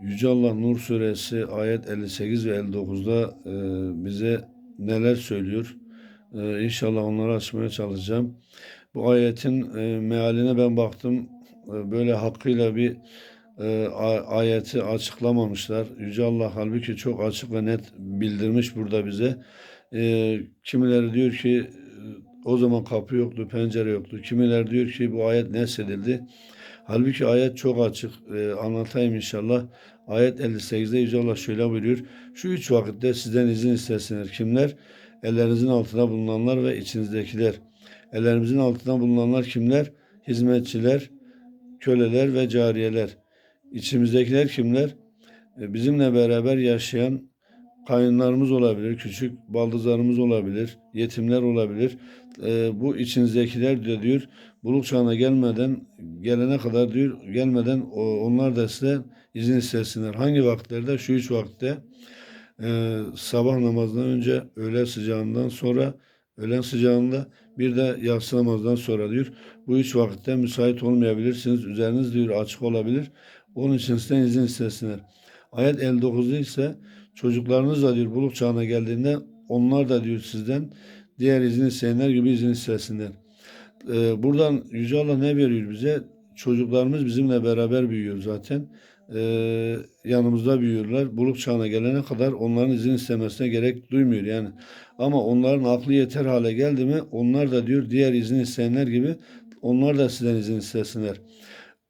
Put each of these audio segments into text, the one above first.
Yüce Allah Nur suresi ayet 58 ve 59'da e, bize neler söylüyor? E, inşallah onları açmaya çalışacağım. Bu ayetin e, mealine ben baktım. E, böyle hakkıyla bir e, ayeti açıklamamışlar. Yüce Allah halbuki çok açık ve net bildirmiş burada bize. E, kimileri diyor ki e, o zaman kapı yoktu, pencere yoktu. Kimileri diyor ki bu ayet nesedildi. Halbuki ayet çok açık. E, anlatayım inşallah. Ayet 58'de Yüce Allah şöyle buyuruyor. Şu üç vakitte sizden izin istesinler. Kimler? Ellerinizin altına bulunanlar ve içinizdekiler. Ellerimizin altına bulunanlar kimler? Hizmetçiler, köleler ve cariyeler. İçimizdekiler kimler? E, Bizimle beraber yaşayan kayınlarımız olabilir, küçük baldızlarımız olabilir, yetimler olabilir. E, bu içinizdekiler de diyor, buluk çağına gelmeden, gelene kadar diyor, gelmeden o- onlar da size izin istesinler. Hangi vakitlerde? Şu üç vakitte. E, sabah namazından önce, öğle sıcağından sonra, öğlen sıcağında, bir de yatsı namazdan sonra diyor. Bu üç vakitte müsait olmayabilirsiniz. Üzeriniz diyor açık olabilir. Onun için sizden izin istesinler. Ayet 59'da ise çocuklarınız da diyor buluk çağına geldiğinde onlar da diyor sizden diğer izin isteyenler gibi izin istesinler. Ee, buradan Yüce Allah ne veriyor bize? Çocuklarımız bizimle beraber büyüyor zaten. Ee, yanımızda büyüyorlar. Buluk çağına gelene kadar onların izin istemesine gerek duymuyor yani. Ama onların aklı yeter hale geldi mi onlar da diyor diğer izin isteyenler gibi onlar da sizden izin istesinler.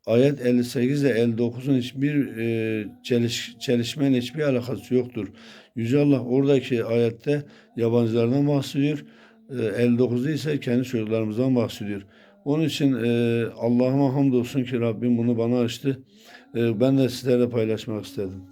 Ayet 58 ile 59'un hiçbir e, çeliş, çelişmeyle hiçbir alakası yoktur. Yüce Allah oradaki ayette yabancılardan bahsediyor. E, 59'da ise kendi çocuklarımızdan bahsediyor. Onun için e, Allah'ıma hamdolsun ki Rabbim bunu bana açtı. E, ben de sizlerle paylaşmak istedim.